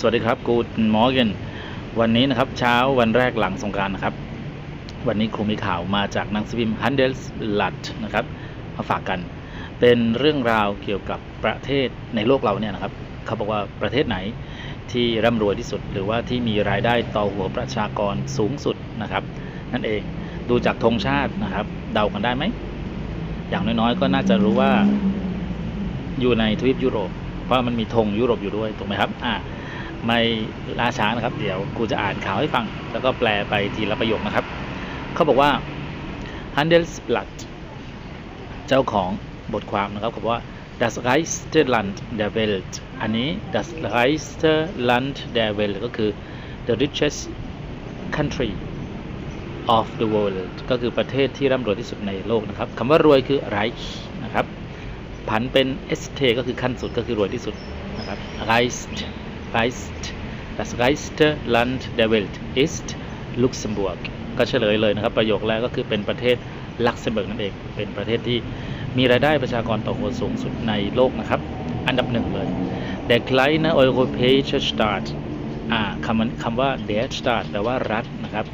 สวัสดีครับกูดมอร์เกนวันนี้นะครับเช้าวันแรกหลังสงการนะครับ วันนี้ครูมีข่าวมาจากนังสือพิมพ์ Handelsblatt นะครับมาฝากกัน เป็นเรื่องราวเกี่ยวกับประเทศในโลกเราเนี่ยนะครับ เขาบอกว่าประเทศไหนที่ร่ำรวยที่สุด หรือว่าที่มีรายได้ต่อหัวประชากรสูงสุดนะครับ นั่นเองดูจากธงชาตินะครับ เดากันได้ไหม อย่างน้อยๆ ก็น่าจะรู้ว่าอยู่ในทวีปยุโรปเพราะมันมีธงยุโรปอยู่ด้วยถูกไหมครับอ่า ไม่ล่าช้านะครับ เดี๋ยวกูจะอ่านข่าวให้ฟัง แล้วก็แปลไปทีละประโยคนะครับ เขาบอกว่า Handelsblatt เจ้าของบทความนะครับเขาบอกว่า das reichste Land der Welt อันนี้ das reichste Land der Welt ก็คือ the richest country of the world ก็คือประเทศที่ร่ำรวยที่สุดในโลกนะครับคำว่ารวยคือ reich นะครับ ผันเป็น st ก็คือขั้นสุดก็คือรวยที่สุดนะครับ reichst reichst das reichste Land der Welt ist Luxemburg ก็เฉลยเลยนะครับ ประโยคแรกก็คือเป็นประเทศลักเซมเบิร์กนั่นเอง เป็นประเทศที่มีรายได้ประชากรต่อหัวสูงสุดในโลกนะครับ อันดับหนึ่งเลย der kleine europäische Staat อ่าคำคำว่า der Staat แปลว่ารัฐนะครับ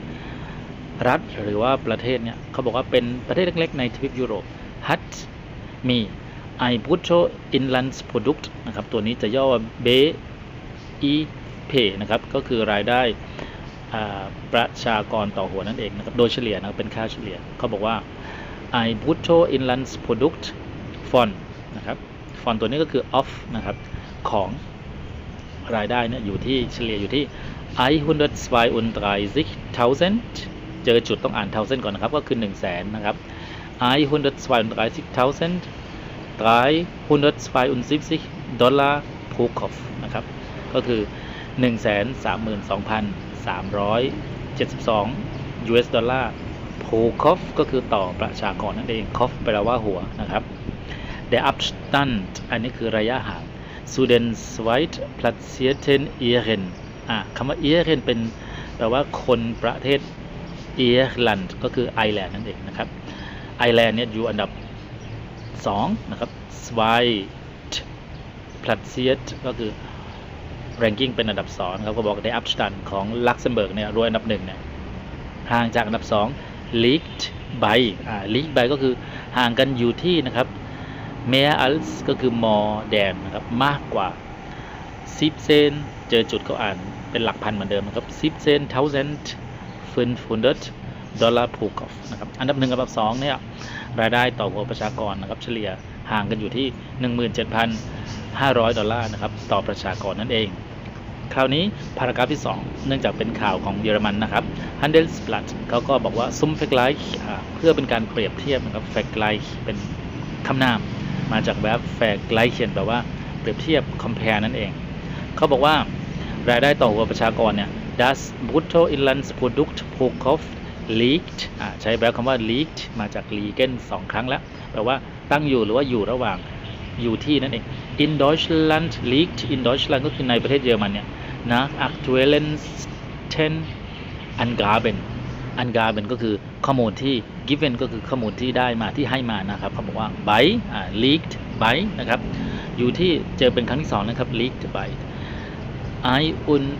รัฐหรือว่าประเทศเนี่ยเขาบอกว่าเป็นประเทศเล็กๆ ในทวีปยุโรป hat มี ein brutto inlandsprodukt นะครับ ตัวนี้จะย่อว่า BIP นะครับก็คือรายได้ประชากรต่อหัวนั่นเองนะครับโดยเฉลี่ยนะเป็นค่าเฉลี่ยเขาบอกว่า i brutto inlandsprodukt von นะครับ von ตัวนี้ก็คือ of นะครับ ของรายได้เนี่ยอยู่ที่เฉลี่ยอยู่ที่ 132.000เจอจุดต้องอ่าน1000ก่อนนะครับ ก็คือ 1 0 0 0 0แสนนะครับ 132.372ดอลลาร์ pro Kopf นะครับ ก็คือ 132,372 US ดอลลาร์ pro Kopf ก็คือต่อประชากรนั่นเอง Kopf แปลว่าหัวนะครับ der Abstand อันนี้คือระยะห่าง zu den zweitplatzierten Iren อะคำว่า Iren เป็นแปลว่าคนประเทศเอร์แลนด์ก็คือไอร์แลนด์นั่นเองนะครับ ไอร์แลนด์เนี่ยอยู่อันดับ 2 นะครับ s w i t p l a t z i e r t ก็คือ ranking เป็นอันดับ2นะครับก็บอกในอัพสตันของลักเซมเบิร์กเนี่ยรวยอันดับ1เนี่ยห่างจากอันดับ2 l e a k e d by อ่า l e a k e d by ก็คือห่างกันอยู่ที่นะครับ mehr als ก็คือ more than นะครับมากกว่า10เซนเจอจุดก็อ่านเป็นหลักพันเหมือนเดิมนะครับ10เซน1500ดดอลลาร์พูกอฟนะครับอันดับหนึ่งกับอันดับสองเนี่ยรายได้ต่อหัวประชากรนะครับเฉลี่ยห่างกันอยู่ที่ 17,500 ดอลลาร์นะครับต่อประชากรนั่นเอง คราวนี้พารากราฟที่ 2 เนื่องจากเป็นข่าวของเยอรมันนะครับ Handelsblatt เขาก็บอกว่าซุมเฟกไลค์เพื่อเป็นการเปรียบเทียบนะครับเฟกไลค์เป็นคำนามมาจากแบบแฟกไลค์เขียนแปลว่าเปรียบเทียบ compare นั่นเอง เขาบอกว่ารายได้ต่อหัวประชากรเนี่ย das Bruttoinlandsprodukt pro Kopf liegt ใช้แบบคำว่า liegt มาจาก liegen สองครั้งแล้วแปลว่าตั้งอยู่หรือว่าอยู่ระหว่าง อยู่ที่นั่นเอง in Deutschland liegt in Deutschland ก็คือในประเทศเยอรมันเนี่ย nach aktuellen ten Angaben Angaben ก็คือข้อมูลที่ given ก็คือข้อมูลที่ได้มาที่ให้มานะครับเขาบอกว่า by liegt by นะครับ อยู่ที่เจอเป็นครั้งที่สองนะครับ liegt by I und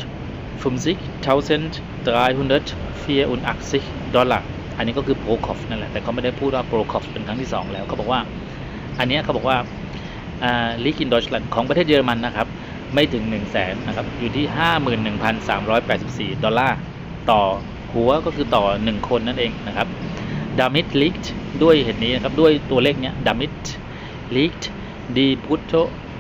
50.384ดอลลาร์อันนี้ก็คือโปรคอฟนั่นแหละ แต่เขาไม่ได้พูดว่าโปรคอฟเป็นครั้งที่ 2 แล้วเขาบอกว่า อันนี้เขาบอกว่า ลิกินดอชแลนด์ของประเทศเยอรมันนะครับ ไม่ถึง 1 0 0 0 0แสนนะครับ อยู่ที่ 51,384 ดอลลาร์ต่อหัวก็คือต่อ 1 คนนั่นเองนะครับดามิดลิกด้วยเหตุนี้นะครับ ด้วยตัวเลขเนี้ยดามิดลิกดีพุทโธ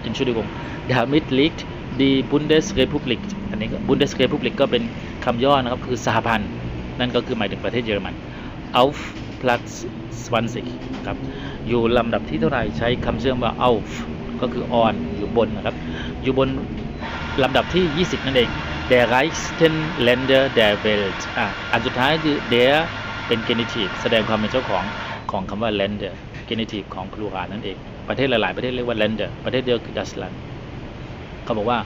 อินชูดิกงดามิดลิกดีบุนเดสเรพูบลิกอันนี้บุนเดสเรพูบลิกก็เป็นคำย่อนะครับ คือสหพันธ์นั่นก็คือหมายถึงประเทศเยอรมัน auf Platz 20ครับอยู่ลำดับที่เท่าไหร่ใช้คำเชื่อมว่า auf ก็คือ on อยู่บนนะครับอยู่บนลำดับที่ 20 นั่นเอง der reichsten Länder der Welt อะอันสุดท้ายคือ der เป็น genitive แสดงความเป็นเจ้าของของคำว่า Länder genitive ของ plural นั่นเอง ประเทศหลาย ๆ ประเทศเรียกว่า Länder ประเทศเดียวคือ Deutschland เขาบอกว่า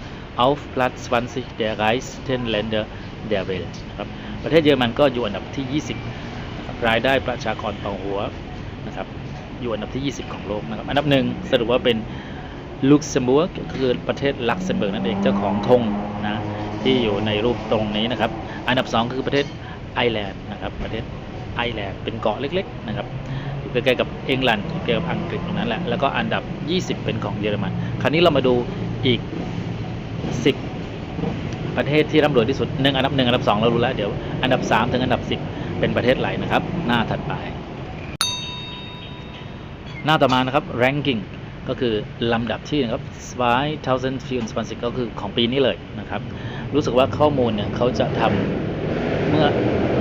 auf Platz 20 der reichsten Länder der Welt นะครับประเทศเยอรมันก็อยู่อันดับที่ 20 รายได้ประชากรต่อหัวนะครับอยู่อันดับที่ 20 ของโลกนะครับอันดับหนึ่งสรุปว่าเป็นลุกเซมเบิร์กก็คือประเทศลักเซมเบิร์กนั่นเองเจ้าของธงนะที่อยู่ในรูปตรงนี้นะครับ อันดับ 2 คือประเทศไอร์แลนด์นะครับประเทศไอร์แลนด์เป็นเกาะเล็กๆนะครับอยู่ใกล้ๆกับเองแลนด์ใกล้กับอังกฤษตรงนั้นแหละแล้วก็อันดับ 20 เป็นของเยอรมัน คราวนี้เรามาดูอีก 10 ประเทศที่ร่ำรวยที่สุดหนึ่งอันดับหนึ่งอันดับสองเรารู้แล้วเดี๋ยวอันดับ 3 ถึงอันดับ 10 เป็นประเทศอะไรนะครับ หน้าถัดไป หน้าต่อมานะครับ ranking ก็คือลำดับที่นะครับ 2024ก็คือของปีนี้เลยนะครับ รู้สึกว่าข้อมูลเนี่ยเขาจะทำเมื่อ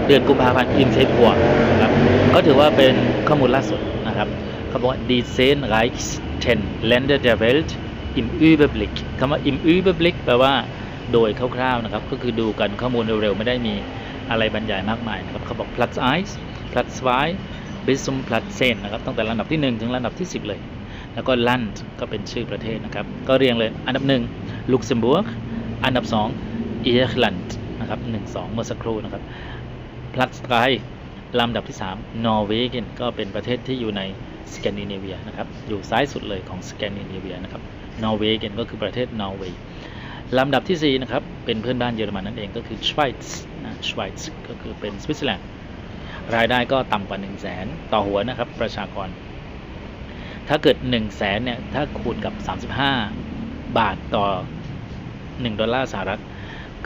เดือนกุมภาพันธ์ in Februar นะครับก็ถือว่าเป็นข้อมูลล่าสุดนะครับเขาบอกว่า die 10 reichsten Länder der Welt im Überblick คำว่า im Überblick แปลว่าโดยคร่าวๆนะครับ ก็คือดูกันข้อมูลเร็วๆ ไม่ได้มี อะไรบรรยายมากมายนะครับเขาบอก Platz 1 Platz 2 bis zum Platz 10นะครับตั้งแต่ลำดับที่ 1 ถึงลำดับที่ 10 เลย แล้วก็ลันด์ก็เป็นชื่อประเทศนะครับ ก็เรียงเลยอันดับ1ลุกเซมบิร์กอันดับ2เอร์แลนด์นะครับ1 2 เมื่อสักครู่นะครับพลัดสไตร์ลำดับที่ 3 นอร์เวย์ก็เป็นประเทศที่อยู่ในสแกนดิเนเวียนะครับอยู่ซ้ายสุดเลยของสแกนดิเนเวียนะครับนอร์เวย์ก็คือประเทศนอร์เวย์ลำดับที่ 4 นะครับ เป็นเพื่อนบ้านเยอรมันนั่นเองก็คือสวีซ์ สวีซ์ก็คือเป็นสวิตเซอร์แลนด์รายได้ก็ต่ำกว่า 1 0 0 0 0แสนต่อหัวนะครับประชากร ถ้าเกิด 1 0 0 0 0แสนเนี่ยถ้าคูณกับ 35 บาทต่อ 1 ดอลลาร์สหรัฐ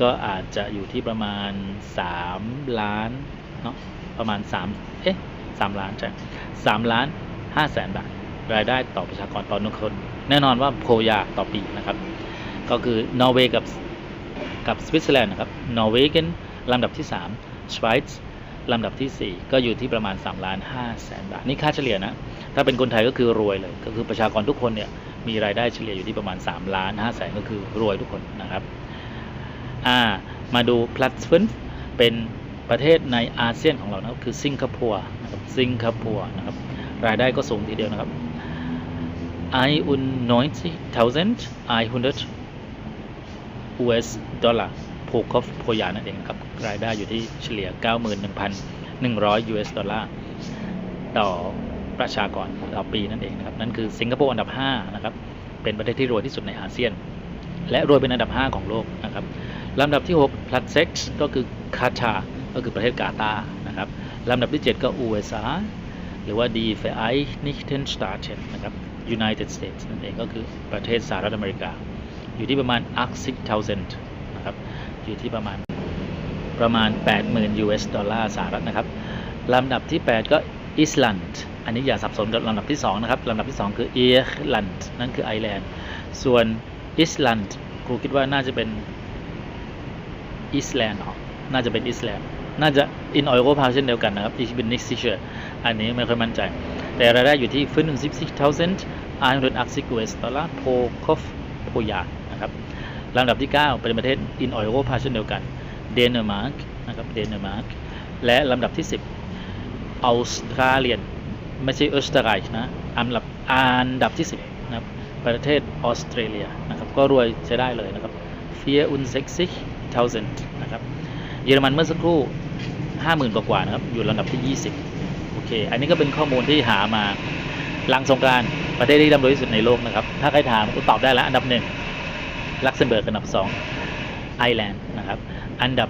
ก็อาจจะอยู่ที่ประมาณ 3 ล้านเนาะประมาณ3เอ๊ะ3ล้านใช่3ล้าน5แสนบาท รายได้ต่อประชากรต่อหนึ่งคน แน่นอนว่าโพยาต่อปีนะครับ ก็คือนอร์เวย์กับกับสวิตเซอร์แลนด์นะครับนอร์เวย์กัน ลำดับที่3สวีซ์ลำดับที่ 4 ก็อยู่ที่ประมาณ3ล้าน5แสนบาท นี่ค่าเฉลี่ยนะ ถ้าเป็นคนไทยก็คือรวยเลย ก็คือประชากรทุกคนเนี่ยมีรายได้เฉลี่ยอยู่ที่ประมาณ3ล้าน5แสนก็คือรวยทุกคนนะครับอ่ามาดูพลัสฟนเป็นประเทศในอาเซียนของเรานะคือสิงคโปร์นะครับสิงคโปร์นะครับรายได้ก็สูงทีเดียวนะครับ190.000 100 US ดอลลาร์ โพคอฟโพยานั่นเองครับรายได้อยู่ที่เฉลี่ย 91,100 US ดอลลาร์ต่อประชากรต่อปีนั่นเองนะครับนั่นคือสิงคโปร์อันดับ 5 นะครับ เป็นประเทศที่รวยที่สุดในอาเซียน และรวยเป็นอันดับ 5 ของโลกนะครับลำดับที่6พลัดเซ็กก็คือคาชา ก็คือประเทศกาตาร์นะครับลำดับที่ 7 ก็ USA หรือว่า Die Vereinigten Staaten นะครับ United States นั่นเองก็คือประเทศสหรัฐอเมริกา อยู่ที่ประมาณ80,000 อยู่ที่ประมาณประมาณ 80,000 US ดอลลาร์สหรัฐนะครับลำดับที่ 8 ก็อิสแลนด์อันนี้อย่าสับสนกับลำดับที่ 2 นะครับลำดับที่ 2 คือเอร์แลนด์นั่นคือไอร์แลนด์ส่วนอิสแลนด์ครูคิดว่าน่าจะเป็นอิสแลนด์เนาะน่าจะเป็นอิสแลนด์น่าจะอินออยโรพาเช่นเดียวกันนะครับ Ich bin nicht sicher อันนี้ไม่ค่อยมั่นใจ แต่รายได้อยู่ที่75,180 US ดอลลาร์โพคอฟโพยานะครับ ลำดับที่ 9 เป็นประเทศอินออยโรพาเช่นเดียวกัน เดนมาร์กนะครับ เดนมาร์ก และลำดับที่ 10ออสเตรเลียน ไม่ใช่ออสเตรเลียนะอันดับอันดับที่ 10นะครับ ประเทศออสเตรเลียนะครับ ก็รวยใช้ได้เลยนะครับ64,000นเซ็กซิกทาวเซนนะครับ เยอรมันเมื่อสักครู่ 50,000 กว่าๆนะครับ อยู่ลำดับที่ 20 โอเค อันนี้ก็เป็นข้อมูลที่หามาหลังสงกรานประเทศที่ร่ำรวยที่สุดในโลกนะครับ ถ้าใครถามก็ตอบได้แล้วอันดับหนึ่ง ลักเซมเบิร์กอันดับ 2 ไอร์แลนด์นะครับ อันดับ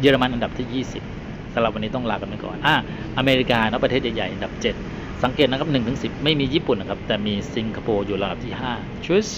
เยอรมันอันดับที่ 20สำหรับวันนี้ต้องลากันไปก่อนอ่าอเมริกาเนาะประเทศใหญ่ๆอันดับ 7 สังเกตนะครับ1ถึง10 ไม่มีญี่ปุ่นนะครับ แต่มีสิงคโปร์อยู่ลำดับที่5ชุส